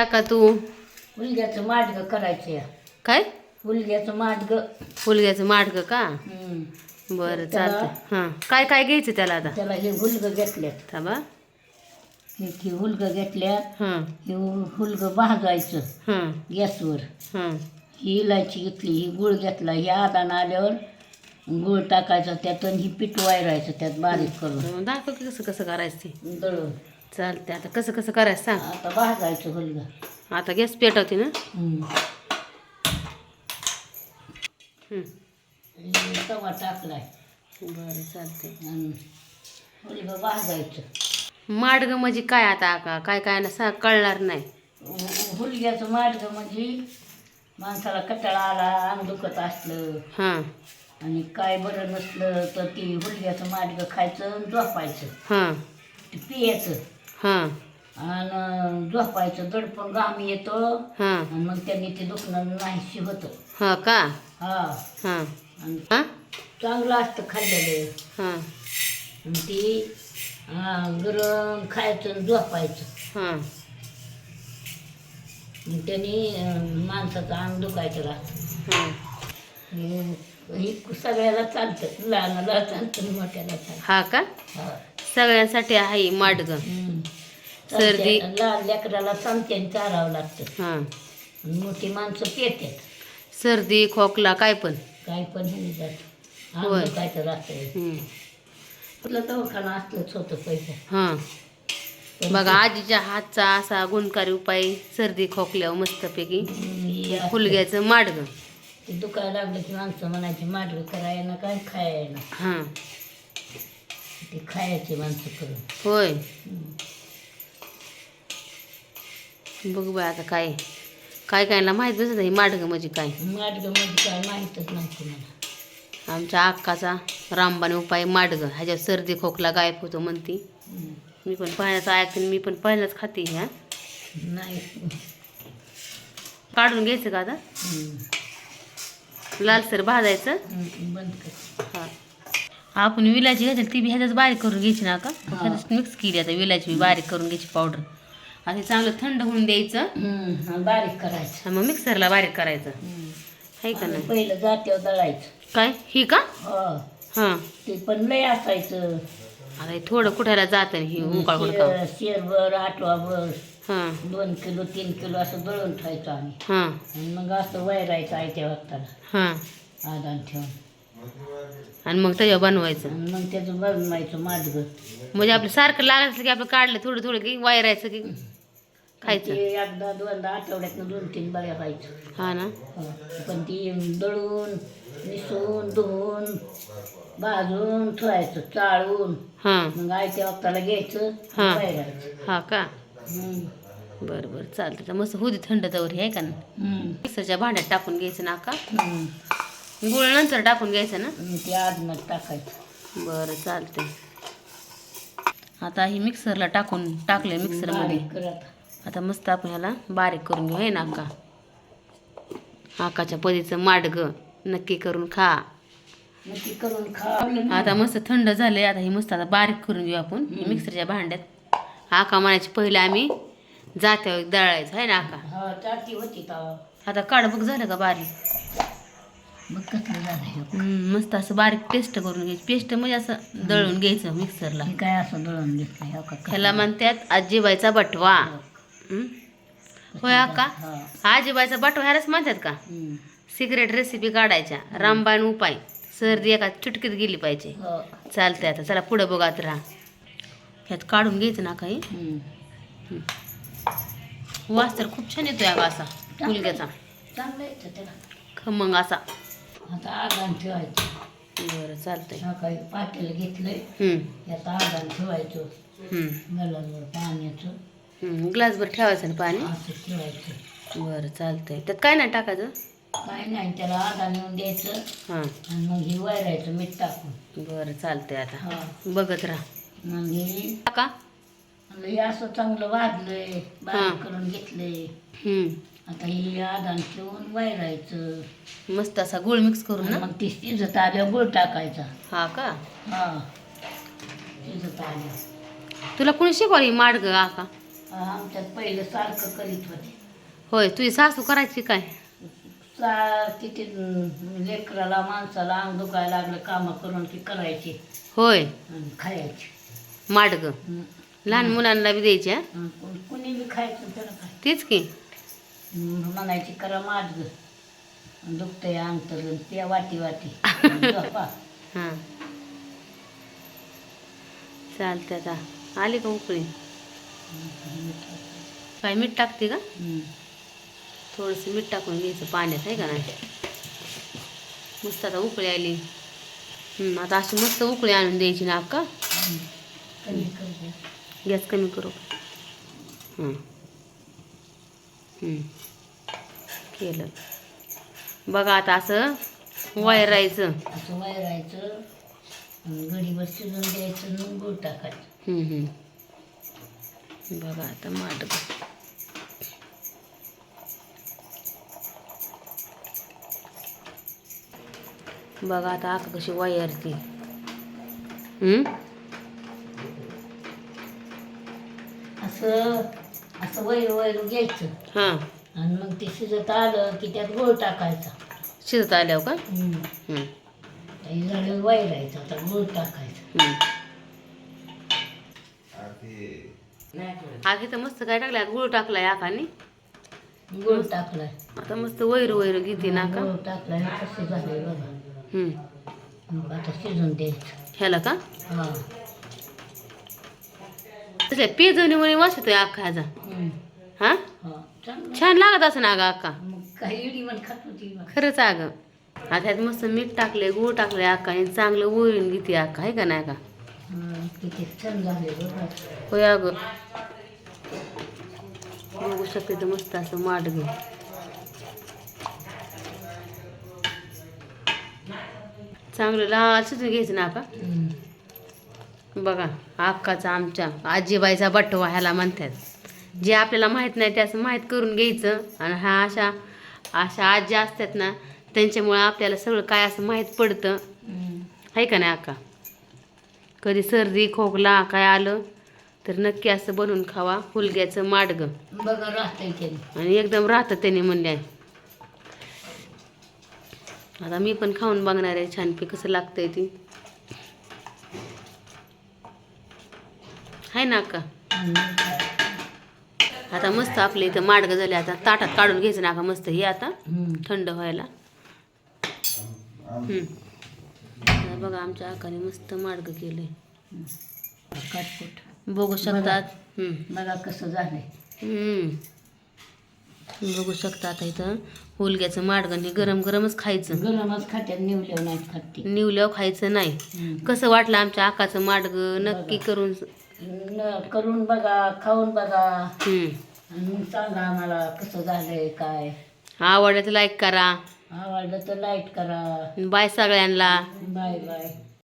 काका तू? मुलग्याचं माडगं करायचं काय? मुलग्याचं माडगं. फुलग्याचं माडगं का? हम्म. बरं त्याला- चालतं हां. काय काय घ्यायचं त्याला आता? त्याला हे हुलगं घेतल्यात. थांबा. हे हे हुलगं घेतल्यात. हां. हे हुलगं भाजायचं. हां. गॅसवर. हां. ही इलायची घेतली ही गुळ घेतला ही आदान आल्यावर गुळ टाकायचा त्यात आणि ही पीठ वायरायचं त्यात बारीक करून. दाखव की कसं कसं करायचं ते. दळून. चालते आता कसं कसं करायचं सांग. आता भाजायचं हुलगं आता गॅस पेटवते ना. हं. तवा टाकलाय. बरं चालते आणि हुलगं भाजायचं. माडगं म्हणजे काय आता? का काय काय ना सा कळणार नाही. हुलग्याचं माडगं म्हणजे माणसाला कटाळा आला अंग दुखत असलं. हां. आणि काय बरं नसलं तर ती हुलग्याचं माडगं खायचं आणि झोपायचं. हां. ते पियाचं. हां. आणि झोपायचं दडपण घाम येतो. हां. आणि मग त्यांनी ते दुखणं नाहीशी होतं. हां का? हा. हां. हां? चांगलं असतं खाल्लेलं. हां. आणि ती हा, गरम खायचं आणि झोपायचं. हां. मग त्यांनी अं, माणसाचं अंग दुखायचं राहतं. हां हे- हे सगळ्याला चालतं. लहानाला चालतं आणि मोठ्याला चालतं. हा का? हा. सगळ्यांसाठी आहे माडगं. सर्दी- लहान लेकराला चमच्याने चारावं लागतं. हां. आणि मोठी माणसं पेतात सर्दी खोकला काय पण. काय पण हे जात. होय. काय तर. कुठलं दवाखाना असलंच होतं हां. बघा आजीच्या हातचा असा गुणकारी उपाय सर्दी खोकल्यावर मस्तपैकी. फुलग्याचं माडगं. दुखायला लागलं की माणसं म्हणायची माडगं करायला काय खायला हां. ते खायचे माणसं करून. होय. बघू बाय आता काय काय कायला माहीत बसत हे माडगं म्हणजे काय. माडगं म्हणजे काय माहीतच नाही आमच्या अक्काचा रामबाने उपाय माडगं. ह्याच्यावर सर्दी खोकला गायब होतो म्हणती. हम्म. मी पण पहिल्याच ऐकते मी पण पहिल्याच खाते ह्या. नाही. काढून घ्यायचं का आता? हम्म. लालसर भाजायचं? हम्म, बंद कर. हा. आपण विलायची घ्यायची ती बी ह्याच्यात बारीक करून घ्यायची ना का? ह्याच्यात मिक्स केली आता विलायची बी बारीक करून घ्यायची पावडर आणि चांगलं थंड होऊन द्यायचं. हम्म, बारीक करायचं. मग मिक्सरला बारीक करायचं. आहे का नाही? पहिलं जात्यावर दळायचं. काय? ही का? हो. हां. ते पण लय असायचं. आता हे थोडं कुठायला जातं ही उकाळ शेरभर आठवाभर हां. दोन किलो तीन किलो असं दळून ठेवायचं आम्ही. हां. आणि मग असं वैरायचं आहे त्या वक्ताला हां. आदान ठेवून. आणि मग त्याच्यावर बनवायचं. मग त्याचं बनवायचं माडगं. म्हणजे आपलं सारखं लागलं असलं की आपलं काढलं थोडं थोडं की वायरायचं की खायचं. ते एकदा दोनदा आठवड्यातनं दोन तीन बऱ्या व्हायचं. हा ना? हो. पण ती दळून निसून धुवून भाजून ठेवायचं चाळून. हां. मग आयत्या वक्ताला घ्यायचं हा. हा का? हम्म. बरं बरं. चालतं तर मस्त होती थंड तवर हे आहे का ना हम्म. मिक्सरच्या भांड्यात टाकून घ्यायचं ना का हम्म. गुळ नंतर टाकून घ्यायचं ना? ते आदनात टाकायचं. बरं चालतंय. आता ही मिक्सरला टाकून टाकले मिक्सरमध्ये. बारीक करत आता. मस्त आपण ह्याला बारीक करून घेऊ हे ना आका? आकाच्या पदीचं माडगं नक्की करून खा. मग ते करून खा. आता मस्त थंड झाले आता हे मस्त आता बारीक करून घेऊ आपण हे मिक्सरच्या भांड्यात. आका म्हणायची पहिले आम्ही जात्यावर दळायचं आहे ना आका? हा होती आता काढ बघ झालं का बारीक? मग कसलं झालं हे? हम्म, मस्त असं बारीक पेस्ट करून घ्यायची. पेस्ट म्हणजे असं दळून घ्यायचं मिक्सरला. हे काय असं दळून घेतलं? हे का ह्याला म्हणतात आजीबाईचा बटवा. हम्म? होय अक्का हा. आजीबाईचा बटवा ह्यालाच म्हणतात का? हम्म. सिक्रेट रेसिपी काढायच्या. रामबाण उपाय. सर्दी एका चुटकीत गेली पाहिजे. हो. चालतंय आता. चला पुढं बघत राहा. ह्यात काढून घ्यायचं ना काही? हम्म. वास तर खूप छान येतोय अगं असा मुलग्याचा चांगलं येतं त्याला खमंग असा आता आदान ठेवायचं. बरं चालतंय. काही पातेलं घेतलंय. हम्म, यात आदान ठेवायचं. हम्म, गलावर पाण्याचं हम्म. ग्लासभर ठेवायचं ना पाणी? असं ठेवायचं. बरं चालतंय. त्यात काय नाही टाकायचं? काय नाही त्याला आदान येऊन द्यायचं. हां. आणि मग हे वैरायचं मीठ टाकून. बरं चालतंय आता. हा. बघत राहा. मग हे टाका. म्हणलं हे असं चांगलं वाढलंय. हा. बारीक करून घेतलंय. हम्म. आता हे आदान ठेवून वैरायचं मस्त असा गुळ मिक्स करून ना? मग ती शिजत आल्यावर गुळ टाकायचा. हा का? हा. शिजत आल्यावर. तुला कोणी शिकवली माडग आका? आमच्यात पहिलं सारखं करीत होते. होय तुझी सासू करायची काय? चा किती लेकराला माणसाला अंग दुखायला लागलं कामं करून की करायची. होय. आणि खायची. माडग हं. लहान मुलांना बी द्यायची हा? हं, कोण- कोणी बी खायचं त्याला काय तेच की. म्हणायची करा माडग दुखतंय अंग तर त्या वाटी वाटी. हां. चालते आता. आली का उकळी? काय मीठ टाकते का. थोडंसं मीठ टाकून घ्यायचं पाण्यात आहे का नाही? मस्त आता उकळी आली. आता अशी मस्त उकळी आणून द्यायची ना दे. गॅस कमी करू. हं. केलं. बघा आता असं वैरायचं. असं वैरायचं. शिजून द्यायचं आणि गूळ टाकायचं. हं. बघा आता माट बघा. आता आका कशी वैरती हं? असं असं वैर वैर घ्यायचं हां. आणि मग ते शिजत आलं की त्यात गूळ टाकायचा. शिजत आल्यावर का? हं. हं, ते झालं वैरायचं आता गूळ टाकायचं. हं. आधी तर मस्त काय टाकलं गुळ टाकलाय आकाने. गूळ टाकलाय. आता मस्त वैर वैर घेते ना का गूळ टाकलाय कसं झालंय बघा. हं. मग आता शिजून द्यायचं. ह्याला का? हा. तसल्या पेजवणी म्हणे वास येतोय अख्खा ह्याचा. हा? छान लागत असं ना अगं अक्का खरंच अगं. आता ह्यात मस्त मीठ टाकले गूळ टाकले अक्का आणि चांगलं ओळून घेते अक्का आहे का नाही का? होय अगं. बघू शकते तर मस्त असं माठ घे चांगलं लाल शिजून घ्यायचं ना का बघा अक्काचा आमच्या आजीबाईचा बटवा ह्याला म्हणतात. जे आपल्याला माहीत नाही त्याचं माहीत करून घ्यायचं. आणि हा अशा अशा आजी असतात ना त्यांच्यामुळं आपल्याला सगळं काय असं माहीत पडतं. आहे का नाही अक्का? कधी सर्दी खोकला काय आलं तर नक्की असं बनवून खावा हुलग्याचं माडगं. आणि एकदम राहतं त्याने म्हणले आता मी पण खाऊन बघणार आहे छानपी कसं लागतंय ती. आहे ना अक्का आता मस्त आपले इथं माडगं झाले आता ताटात काढून घ्यायचं ना का मस्त हे आता. थंड व्हायला. बघा आमच्या आकाने मस्त माडगं केलंय. बघू शकतात हम्म. बघा कसं झालंय. हम्म. बघू शकता आता इथं हुलग्याचं माडगं हे गरम गरमच खायचं. गरमच खात्यात निवल्या नाहीत खाती निवल्यावर खायचं नाही. कसं वाटलं आमच्या आकाचं माडगं नक्की करून करून बघा खाऊन बघा. हम्म. आणि मग सांगा आम्हाला कसं झालंय काय. आवडलं तर लाईक करा. आवडलं तर लाइट करा. बाय सगळ्यांना. Bye bye